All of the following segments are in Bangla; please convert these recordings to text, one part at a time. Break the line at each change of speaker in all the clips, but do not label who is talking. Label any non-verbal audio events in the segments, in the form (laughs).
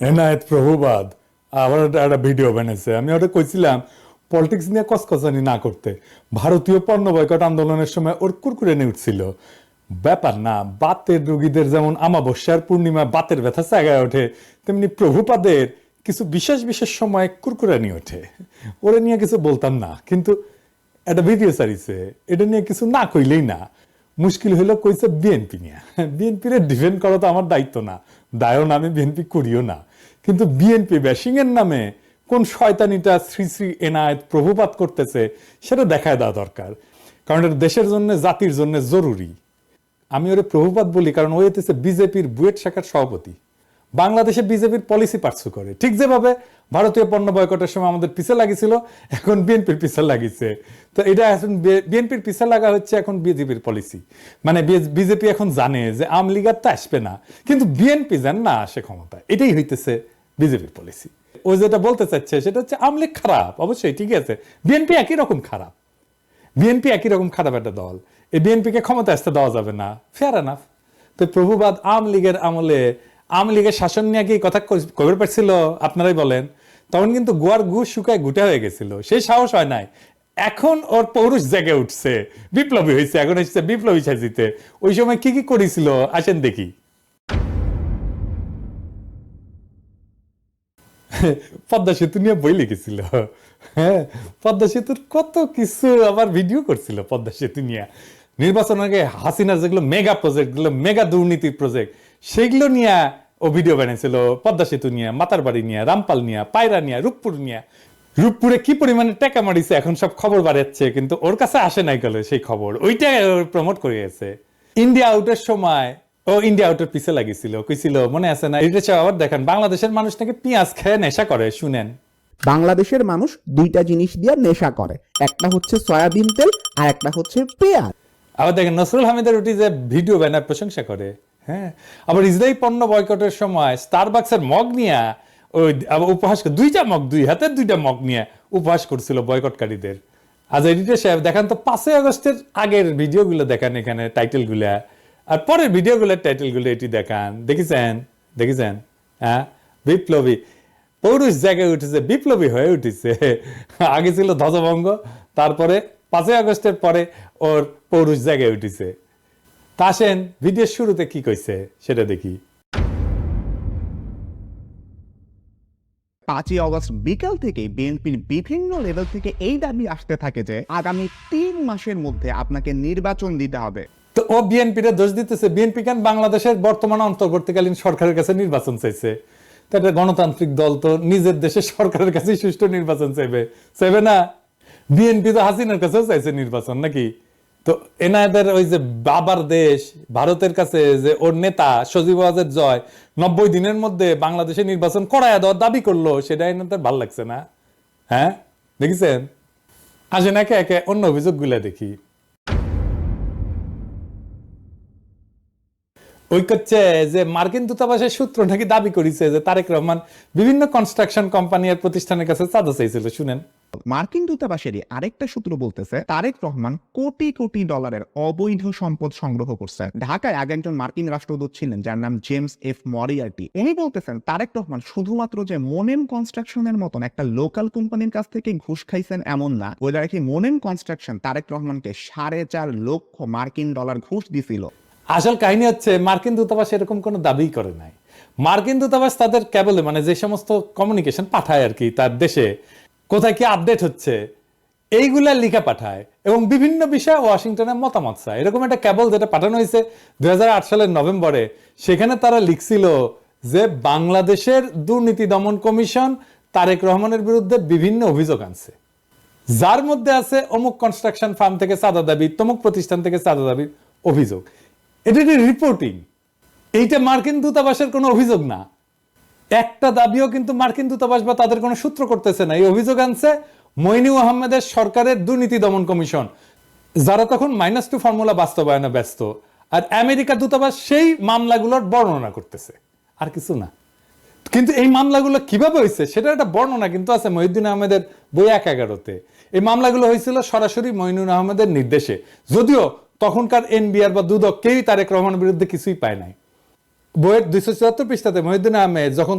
এনায়েত প্রভুবাদ। আবার একটা- ভিডিও বানিয়েছে আমি ওটা কইছিলাম পলিটিক্স নিয়ে কসকসানি না করতে। ভারতীয় পণ্য বয়কট আন্দোলনের সময় ওর কুরকুরে উঠছিল। ব্যাপার না, বাতের রোগীদের যেমন আমাবস্যার পূর্ণিমা বাতের ব্যথা জায়গায় ওঠে, তেমনি প্রভুপাদের কিছু বিশেষ বিশেষ সময় কুরকুরে নিয়ে ওঠে। ওরা নিয়ে কিছু বলতাম না, কিন্তু একটা ভিডিও সারিছে এটা নিয়ে কিছু না কইলেই না। মুশকিল হইল কইছে বিএনপি নিয়ে। বিএনপি রে ডিফেন্ড করা তো আমার দায়িত্ব না। দায়ও না, আমি বিএনপি করিও না। কিন্তু বিএনপি ব্যাশিং এর নামে কোন শয়তানিটা শ্রী শ্রী এনায়েত প্রভুপাত করতেছে, সেটা দেখায় দেওয়া দরকার। কারণ এটা দেশের জন্য, জাতির জন্য জরুরি। আমি ওরে প্রভুপাত বলি, কারণ ও হইতেছে বিজেপির বুয়েট শাখার সভাপতি। বাংলাদেশে বিজেপির পলিসি পার্সু করে। ঠিক যেভাবে ভারতীয় পণ্য বয়কটের সময় আমাদের পিছে লাগিয়েছিল, এখন বিএনপির পিছে লাগিয়েছে। তো এটা এখন বিএনপির পিছে লাগা হচ্ছে এখন বিজেপির পলিসি মানে বিজেপি এখন জানে যে আওয়ামী লীগ তো আসবে না। কিন্তু বিএনপি যেন না আসে ক্ষমতা এটাই হইতেছে বিজেপির পলিসি ও যেটা বলতে চাচ্ছে সেটা হচ্ছে আওয়ামী লীগ খারাপ। অবশ্যই ঠিক আছে। বিএনপি একই রকম খারাপ। বিএনপি একই রকম খারাপ একটা দল। এই বিএনপিকে ক্ষমতা আসতে দেওয়া যাবে না। ফেয়ার এনাফ তো প্রভুবাদ আওয়ামী লীগের আমলে আওয়ামী লীগের শাসন নিয়ে কি কথা কই- কবে পারছিল আপনারাই বলেন। তখন কিন্তু গোয়ার গু শুকায় গুটা হয়ে গেছিল। সেই সাহস হয় নাই। এখন ওর পৌরুষ জেগে উঠছে। বিপ্লবী হয়েছে এখন হচ্ছে বিপ্লবী সাজিতে। ওই সময় কি কি করেছিল? আসেন দেখি। পদ্মা সেতু নিয়ে বই লিখেছিল। হ্যাঁ পদ্মা সেতুর কত কিছু আবার ভিডিও করছিল পদ্মা সেতু নিয়ে। নির্বাচন আগে হাসিনার যেগুলো মেগা প্রজেক্ট মেগা দুর্নীতির প্রজেক্ট সেগুলো নিয়ে ও ভিডিও বানিয়েছিল পদ্মা সেতু নিয়ে মাতারবাড়ি নিয়ে রামপাল নিয়ে পায়রা নিয়ে রূপপুর নিয়ে। রূপপুরে কি পরিমাণে টাকা মারিছে এখন সব খবর বাড়াচ্ছে কিন্তু ওর কাছে আসে নাই গেল সেই খবর। ওইটা প্রমোট করে গেছে ইন্ডিয়া আউটের সময় ও ইন্ডিয়া আউটের পিছে লাগিয়েছিল কইছিল মনে আছে না? এটা আবার দেখেন বাংলাদেশের মানুষ নাকি পেঁয়াজ খেয়ে নেশা করে শুনেন।
বাংলাদেশের মানুষ দুইটা জিনিস দিয়ে নেশা করে একটা হচ্ছে সয়াবিন তেল আর একটা হচ্ছে পেঁয়াজ।
আবার দেখেন নসরুল হামিদের ওটি যে ভিডিও ব্যানার প্রশংসা করে। হ্যাঁ? আবার ইসরায়েল পণ্য বয়কটের সময় স্টারবাক্সের মগ নিয়ে, ওই উপহাস দুইটা মগ, দুই হাতের দুইটা মগ নিয়ে উপহাস করছিল বয়কটকারীদের। আজ এডিটর সাহেব, দেখান তো, পাঁচই আগস্টের আগের ভিডিওগুলো দেখান এখানে টাইটেলগুলা আর পরের ভিডিওগুলোর টাইটেলগুলো এটি দেখান। দেখেছেন? দেখেছেন? হ্যাঁ? বিপ্লবী। পৌরুষ জায়গায় উঠেছে, বিপ্লবী হয়ে উঠেছে। আগে ছিল ধ্বজভঙ্গ, তারপরে পাঁচই আগস্টের পরে ওর পৌরুষ জায়গায় উঠেছে। তা আসেন ভিডিওর শুরুতে কি কইছে সেটা দেখি।
পাঁচই অগস্ট বিকাল থেকে বিএনপির বিভিন্ন লেভেল থেকে এই দাবি আসতে থাকে যে আগামী তিন মাসের মধ্যে আপনাকে নির্বাচন দিতে হবে।
তো ও বিএনপির দোষ দিতেছে। বিএনপি কেন বাংলাদেশের বর্তমান অন্তর্বর্তীকালীন সরকারের কাছে নির্বাচন চাইছে? একটা গণতান্ত্রিক দল তো নিজের দেশের সরকারের কাছে সুষ্ঠু নির্বাচন চাইবে। চাইবে না? বিএনপি তো হাসিনার কাছেও চাইছে নির্বাচন নাকি? তো এনাদের ওই যে বাবার দেশ, ভারতের কাছে যে ওর নেতা সজীব আজের জয়, নব্বই দিনের মধ্যে বাংলাদেশে নির্বাচন করায় দেওয়ার দাবি করল, সেটা এনাদের ভালো লাগছে না। হ্যাঁ? দেখেছেন? আসেন একে একে অন্য অভিযোগগুলা দেখি। ওই করছে যে মার্কিন দূতাবাসের সূত্র নাকি দাবি করেছে যে তারেক রহমান বিভিন্ন কনস্ট্রাকশন কোম্পানি আর প্রতিষ্ঠানের কাছে চাঁদা চাইছিল, শুনেন।
মার্কিন দূতাবাসেরই আরেকটা সূত্র বলতেছে, তারেক রহমান কোটি কোটি ডলারের অবৈধ সম্পদ সংগ্রহ করছে। ঢাকায় আগে একজন মার্কিন রাষ্ট্রদূত ছিলেন, যার নাম জেমস এফ মরিয়ার্টি। উনি বলতেছেন, তারেক রহমান শুধুমাত্র যে মোনেম কনস্ট্রাকশনের মতন একটা লোকাল কোম্পানির কাছ থেকে ঘুষ খাইছেন এমন না। বলে রাখি মোনেম কনস্ট্রাকশন তারেক রহমানকে সাড়ে চার লক্ষ মার্কিন ডলার ঘুষ দিছিল।
আসল কাহিনী হচ্ছে, মার্কিন দূতাবাস এরকম কোনো দাবি করে নাই। মার্কিন দূতাবাস তাদের কেবলে মানে যে সমস্ত কমিউনিকেশন পাঠায় আর কি তার দেশে, কোথায় কি আপডেট হচ্ছে, এইগুলা লিখা পাঠায় এবং বিভিন্ন বিষয়ে ওয়াশিংটনে মতামত চায়। এরকম একটা কেবল যেটা পাঠানো হয়েছে দুই সালের নভেম্বরে, সেখানে তারা লিখছিল যে বাংলাদেশের দুর্নীতি দমন কমিশন তারেক রহমানের বিরুদ্ধে বিভিন্ন অভিযোগ আনছে। যার মধ্যে আছে অমুক কনস্ট্রাকশন ফার্ম থেকে চাঁদা দাবি, তমুক প্রতিষ্ঠান থেকে চাঁদা দাবির অভিযোগ। এটা একটি রিপোর্টিং এইটা মার্কিন দূতাবাসের কোনো অভিযোগ না। একটা দাবিও কিন্তু মার্কিন দূতাবাস বা তাদের কোনো সূত্র করতেছে না। এই অভিযোগ আনছে মইনু আহমেদের সরকারের দুর্নীতি দমন কমিশন। যারা তখন মাইনাস টু ফর্মুলা বাস্তবায়নে ব্যস্ত। আর আমেরিকা দূতাবাস সেই মামলাগুলোর বর্ণনা করতেছে। আর কিছু না। কিন্তু এই মামলাগুলো কীভাবে হয়েছে সেটা একটা বর্ণনা কিন্তু আছে মহিউদ্দিন আহমেদের বই এক এগারোতে। এই মামলাগুলো হয়েছিল সরাসরি মইনুল আহমেদের নির্দেশে। যদিও তখনকার এনবিআর বা দুদক কেউই তারেক রহমানের বিরুদ্ধে কিছুই পায় নাই। বইয়ের দুইশো চুয়াত্তর পৃষ্ঠাতে মহিউদ্দিন আহমেদ যখন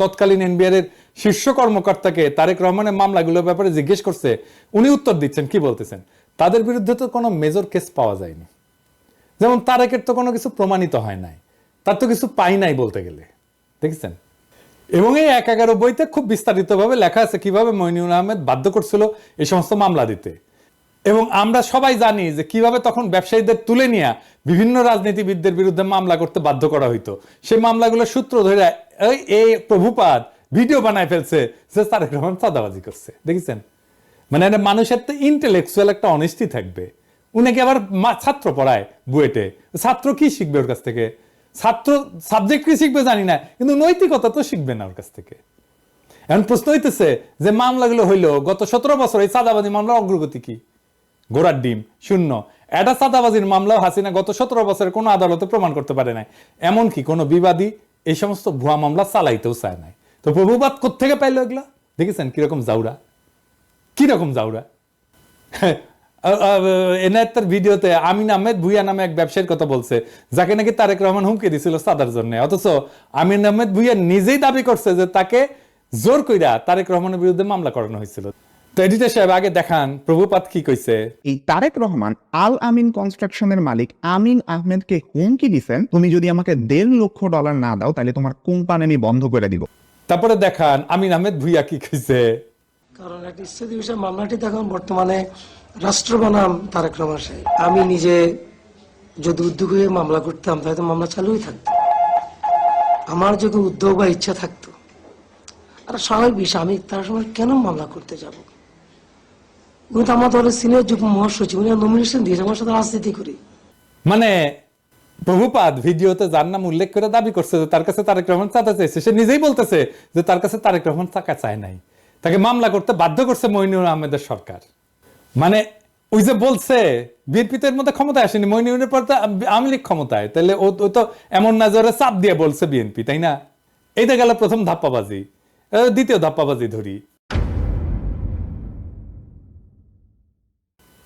তৎকালীন এনবিআর এর শীর্ষ কর্মকর্তাকে তারেক রহমানের মামলাগুলোর ব্যাপারে জিজ্ঞেস করছে, উনি উত্তর দিচ্ছেন, কি বলতেছেন? তাদের বিরুদ্ধে তো কোনো মেজর কেস পাওয়া যায়নি। যেমন তারেকের তো কোনো কিছু প্রমাণিত হয় নাই। তার তো কিছু পাই নাই বলতে গেলে। দেখেছেন? এবং এই এক এগারো বইতে খুব বিস্তারিতভাবে লেখা আছে কীভাবে মইনুল আহমেদ বাধ্য করছিল এই সমস্ত মামলা দিতে। এবং আমরা সবাই জানি যে কীভাবে তখন ব্যবসায়ীদের তুলে নিয়ে বিভিন্ন রাজনীতিবিদদের বিরুদ্ধে মামলা করতে বাধ্য করা হইতো। সেই মামলাগুলোর সূত্র ধরে এই এই প্রভুপাদ ভিডিও বানায় ফেলছে যে তারেক রহমান চাঁদাবাজি করছে। দেখেছেন? মানে একটা মানুষের তো ইন্টেলেকচুয়াল একটা অনেস্টি থাকবে। উনাকে আবার ছাত্র পড়ায় বুয়েটে? ছাত্র কি শিখবে ওর কাছ থেকে? ছাত্র সাবজেক্ট কি শিখবে জানি না, কিন্তু নৈতিকতা তো শিখবে না ওর কাছ থেকে। এখন প্রশ্ন হইতেছে যে মামলাগুলো হইল গত সতেরো বছর এই চাঁদাবাজি মামলার অগ্রগতি কি? গোড়ার ডিম, শূন্য। এটা চাঁদাবাজির মামলাও হাসিনা গত সতেরো বছরের কোনো আদালতে প্রমাণ করতে পারে নাই। এমনকি কোনো বিবাদী এই সমস্ত ভুয়া মামলা চালাইতেও চায় নাই। তো প্রভুবাদ কোথেকে পাইলো এগুলা? দেখেছেন কীরকম জাউরা? কীরকম জাউরা? (laughs) এনায়েতের ভিডিওতে আমিন আহমেদ ভুইয়া নামে এক ব্যবসায়ীর কথা বলছে, যাকে নাকি তারেক রহমান হুমকি দিছিল সাদার জন্য। অথচ আমিন আহমেদ ভুইয়া নিজেই দাবি করছে যে তাকে জোর কইরা তারেক রহমানের বিরুদ্ধে মামলা করানো হয়েছিল। তো এডিটর সাহেব আগে দেখান প্রভুপাত কি কইছে?
এই তারেক রহমান আল আমিন কনস্ট্রাকশনের মালিক আমিন আহমেদকে হুমকি দিছেন তুমি যদি আমাকে দেড় লক্ষ ডলার না দাও তাহলে তোমার কোম্পানি আমি বন্ধ করে দিব।
তারপরে দেখান আমিন আহমেদ ভুইয়া কি কইছে?
কারণ একটা বিষয় মামলাটি এখন বর্তমানে রাষ্ট্র বনাম তারেক রহমান সাহেব। আমি নিজে যদি উদ্যোগ হয়ে মামলা করতাম তাহলে তো মামলা চালুই থাকতো। আমার যদি উদ্যোগ বা ইচ্ছা থাকতো আর স্বাভাবিক বিষয় আমি তার সময় কেন মামলা করতে যাব? উনি তো আমার সিনিয়র যুগ্ম মহাসচিব উনি নমিনেশন দিয়েছে, আমার সাথে রাজনীতি করি।
মানে প্রভুপাদ ভিডিওতে যার নাম উল্লেখ করে দাবি করছে যে তার কাছে তারেক রহমান চাঁদা চাইছে, সে নিজেই বলতেছে যে তার কাছে তারেক রহমান টাকা চায় নাই। তাকে মামলা করতে বাধ্য করছে মইনুর আহমেদের সরকার। মানে ওই যে বলছে, বিএনপি তো মধ্যে ক্ষমতায় আসেনি মইনুরের পর তো আওয়ামী লীগ ক্ষমতায়। তাহলে ও তো এমন না যে চাপ দিয়ে বলছে বিএনপি, তাই না? এইটা গেল প্রথম ধাপ্পাবাজি। দ্বিতীয় ধাপ্পাবাজি ধরি।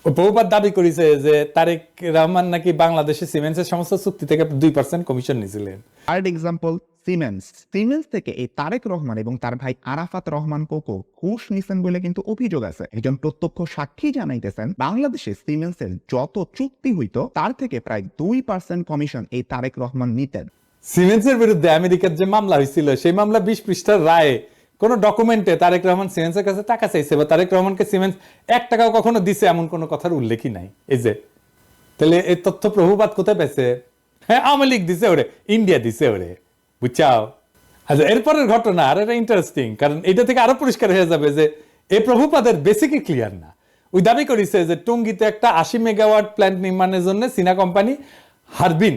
বহুবার দাবি করেছে যে তারেক রহমান নাকি বাংলাদেশে সিমেন্টসের সমস্ত চুক্তি থেকে দুই পার্সেন্ট কমিশন নিয়েছিলেন।
থার্ড এক্সাম্পল সিমেন্স সিমেন্স থেকে এই তারেক রহমান এবং তার ভাই আরাফাত রহমান কোকো ঘুষ নিছেন বলে কিন্তু অভিযোগ আছে। একজন প্রত্যক্ষ সাক্ষী জানাইতেছেন বাংলাদেশে সিমেন্সের যত চুক্তি হইতো তার থেকে প্রায় দুই পার্সেন্ট কমিশন এই তারেক রহমান নিতেন।
সিমেন্সের বিরুদ্ধে আমেরিকার যে মামলা হয়েছিল সেই মামলা বিশ পৃষ্ঠার রায়ে কোন ডকুমেন্টে তারেক রহমান সিমেন্সের কাছে টাকা চাইছে বা তারেক রহমানকে সিমেন্স এক টাকাও কখনো দিছে এমন কোনো কথার উল্লেখই নাই। এই যে, তাহলে এই তথ্য প্রভুপাত কোথায় পেয়েছে হ্যাঁ আওয়ামী লীগ দিছে ওরে ইন্ডিয়া দিছে ওরে, বুঝছাও? আচ্ছা এরপরের ঘটনা আর এটা ইন্টারেস্টিং কারণ এটা থেকে আরও পরিষ্কার হয়ে যাবে যে এই প্রভুপাদের বেসিকই ক্লিয়ার না। ওই দাবি করেছে যে টঙ্গিতে একটা আশি মেগাওয়াট প্ল্যান্ট নির্মাণের জন্য চীনা কোম্পানি হারবিন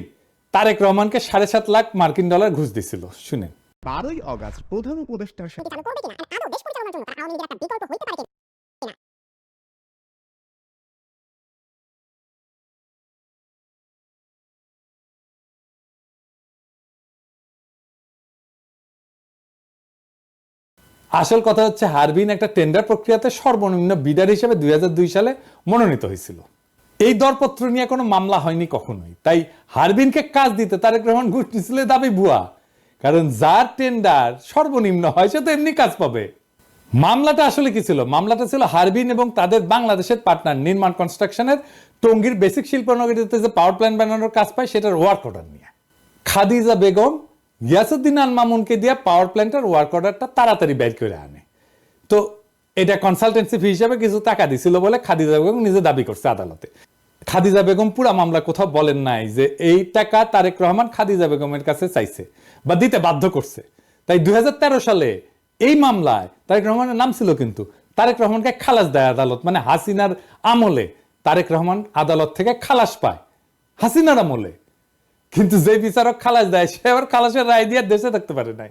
তারেক রহমানকে সাড়ে সাত লাখ মার্কিন ডলার ঘুষ দিছিল, শুনেন।
বারোই অগাস্ট প্রধান উপদেষ্টার সাথে
আসল কথা হচ্ছে হারবিন একটা টেন্ডার প্রক্রিয়াতে সর্বনিম্ন বিডার হিসেবে দুই হাজার দুই সালে মনোনীত হয়েছিল। এই দরপত্র নিয়ে কোনো মামলা হয়নি কখনোই। তাই হারবিনকে কাজ দিতে তারেক রহমান ঘুষ নিছিল দাবি ভুয়া। কারণ যার টেন্ডার সর্বনিম্ন হয়, সে তো এমনি কাজ পাবে। মামলাটা আসলে কি ছিল? মামলাটা ছিল হারবিন এবং তাদের বাংলাদেশের পার্টনার নির্মাণ কনস্ট্রাকশনের টঙ্গীর বেসিক শিল্পনগরীতে যে পাওয়ার প্ল্যান্ট বানানোর কাজ পায়, সেটার ওয়ার্ক অর্ডার নিয়ে। খাদিজা বেগম, ইয়াসুদ্দিন আল মামুনকে দিয়ে পাওয়ার প্ল্যান্টের ওয়ার্ক অর্ডারটা তাড়াতাড়ি বের করে আনে। তো এটা কনসালটেন্সি ফি হিসাবে কিছু টাকা দিছিল বলে খাদিজা বেগম নিজে দাবি করছে আদালতে। খাদিজা বেগম পুরা মামলা কোথাও বলেন নাই যে এই টাকা তারেক রহমান খাদিজা বেগমের কাছে চাইছে বা দিতে বাধ্য করছে। তাই দুই হাজার তেরো সালে এই মামলায় তারেক রহমানের নাম ছিল কিন্তু তারেক রহমানকে খালাস দেয় আদালত মানে হাসিনার আমলে তারেক রহমান আদালত থেকে খালাস পায়, হাসিনার আমলে। কিন্তু যে বিচারক খালাস দেয়, সে আবার খালাসের রায় দিয়ে দেশে থাকতে পারে নাই।